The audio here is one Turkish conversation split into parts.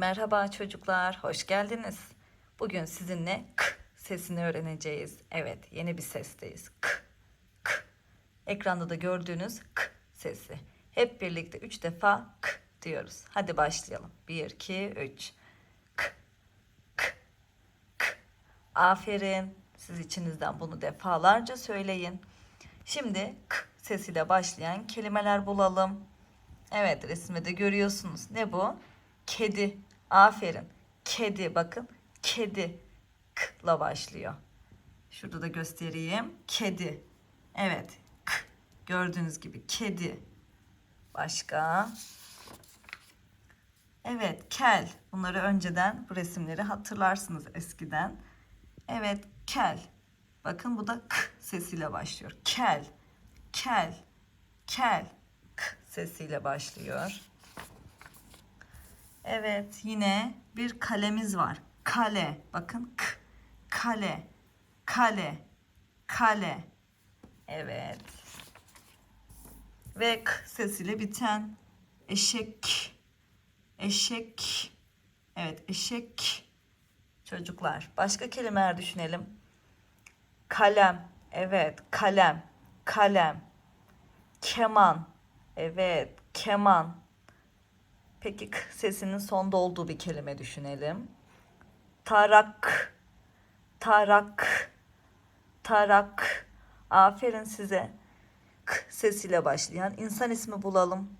Merhaba çocuklar, hoş geldiniz. Bugün sizinle k sesini öğreneceğiz. Evet, yeni bir sesteyiz. K, k. Ekranda da gördüğünüz k sesi. Hep birlikte üç defa k diyoruz. Hadi başlayalım. Bir, iki, üç. K, k, k. Aferin. Siz içinizden bunu defalarca söyleyin. Şimdi k sesiyle başlayan kelimeler bulalım. Evet resmi de görüyorsunuz. Ne bu? Kedi. Aferin. Kedi bakın. Kedi. K'la başlıyor. Şurada da göstereyim. Kedi. Evet. K. Gördüğünüz gibi kedi. Başka? Evet, kel. Bunları önceden bu resimleri hatırlarsınız eskiden. Evet, kel. Bakın bu da k sesiyle başlıyor. Kel. Kel. Kel. K sesiyle başlıyor. Evet, yine bir kalemiz var. Kale. Bakın k. Kale. Kale. Kale. Evet. Ve k sesiyle biten eşek. Eşek. Evet, eşek. Çocuklar, başka kelimeler düşünelim. Kalem. Evet, kalem. Kalem. Keman. Evet, keman. Peki sesinin sonda olduğu bir kelime düşünelim. Tarak. Tarak. Tarak. Aferin size. K sesiyle başlayan insan ismi bulalım.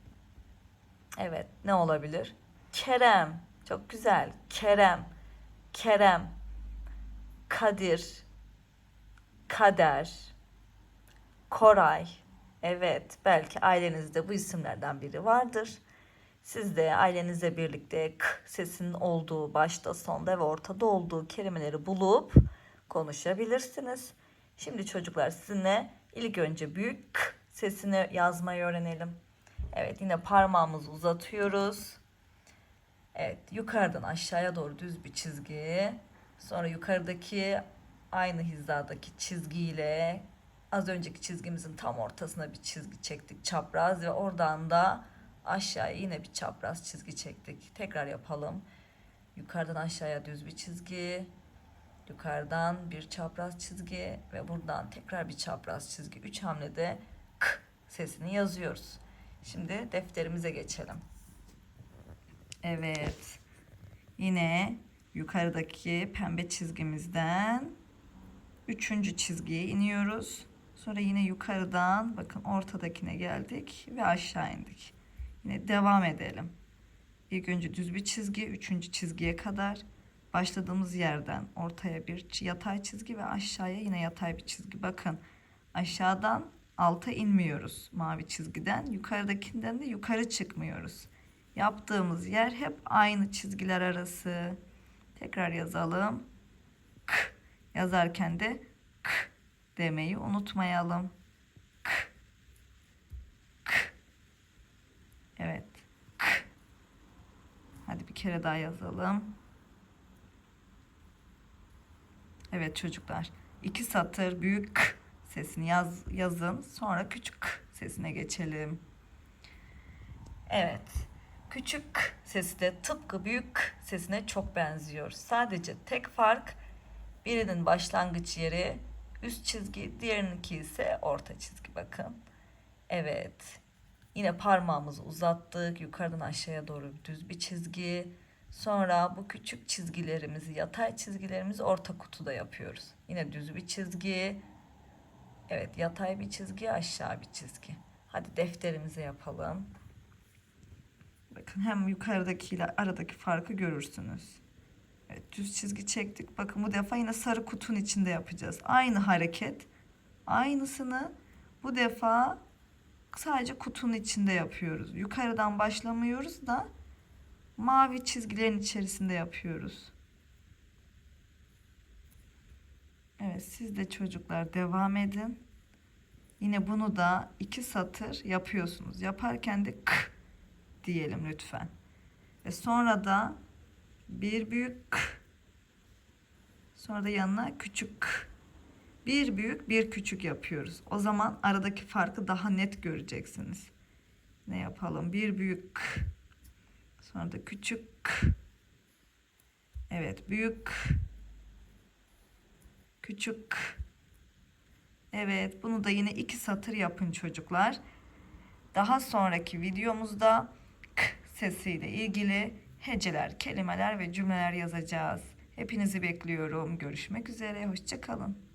Evet, ne olabilir? Kerem. Çok güzel. Kerem. Kerem. Kadir. Kader. Koray. Evet, belki ailenizde bu isimlerden biri vardır. Siz de ailenizle birlikte k sesinin olduğu, başta, sonda ve ortada olduğu kelimeleri bulup konuşabilirsiniz. Şimdi çocuklar sizinle ilk önce büyük k sesini yazmayı öğrenelim. Evet, yine parmağımızı uzatıyoruz. Evet, yukarıdan aşağıya doğru düz bir çizgi. Sonra yukarıdaki aynı hizadaki çizgiyle az önceki çizgimizin tam ortasına bir çizgi çektik çapraz ve oradan da aşağıya yine bir çapraz çizgi çektik. Tekrar yapalım. Yukarıdan aşağıya düz bir çizgi. Yukarıdan bir çapraz çizgi ve buradan tekrar bir çapraz çizgi. Üç hamlede k sesini yazıyoruz. Şimdi defterimize geçelim. Evet. Yine yukarıdaki pembe çizgimizden üçüncü çizgiye iniyoruz. Sonra yine yukarıdan bakın ortadakine geldik ve aşağı indik. Yine devam edelim. İlk önce düz bir çizgi, üçüncü çizgiye kadar başladığımız yerden ortaya bir yatay çizgi ve aşağıya yine yatay bir çizgi. Bakın aşağıdan alta inmiyoruz mavi çizgiden. Yukarıdakinden de yukarı çıkmıyoruz. Yaptığımız yer hep aynı çizgiler arası. Tekrar yazalım. K yazarken de k demeyi unutmayalım. K. K. Evet. K. Hadi bir kere daha yazalım. Evet çocuklar. iki satır büyük k sesini yaz, yazın. Sonra küçük k sesine geçelim. Evet. Küçük k sesi de tıpkı büyük k sesine çok benziyor. Sadece tek fark birinin başlangıç yeri üst çizgi, diğerininki ise orta çizgi bakın. Evet. Yine parmağımızı uzattık. Yukarıdan aşağıya doğru düz bir çizgi. Sonra bu küçük çizgilerimizi, yatay çizgilerimizi orta kutuda yapıyoruz. Yine düz bir çizgi. Evet, yatay bir çizgi, aşağı bir çizgi. Hadi defterimize yapalım. Bakın hem yukarıdaki ile aradaki farkı görürsünüz. Evet, düz çizgi çektik. Bakın bu defa yine sarı kutunun içinde yapacağız. Aynı hareket. Aynısını bu defa sadece kutunun içinde yapıyoruz. Yukarıdan başlamıyoruz da mavi çizgilerin içerisinde yapıyoruz. Evet siz de çocuklar devam edin. Yine bunu da iki satır yapıyorsunuz. Yaparken de k diyelim lütfen. Ve sonra da bir büyük k. Sonra da yanına küçük k. Bir büyük bir küçük yapıyoruz. O zaman aradaki farkı daha net göreceksiniz. Ne yapalım? Bir büyük k. Sonra da küçük k. Evet, büyük. Küçük. Evet, bunu da yine iki satır yapın çocuklar. Daha sonraki videomuzda k sesiyle ilgili heceler, kelimeler ve cümleler yazacağız. Hepinizi bekliyorum. Görüşmek üzere. Hoşça kalın.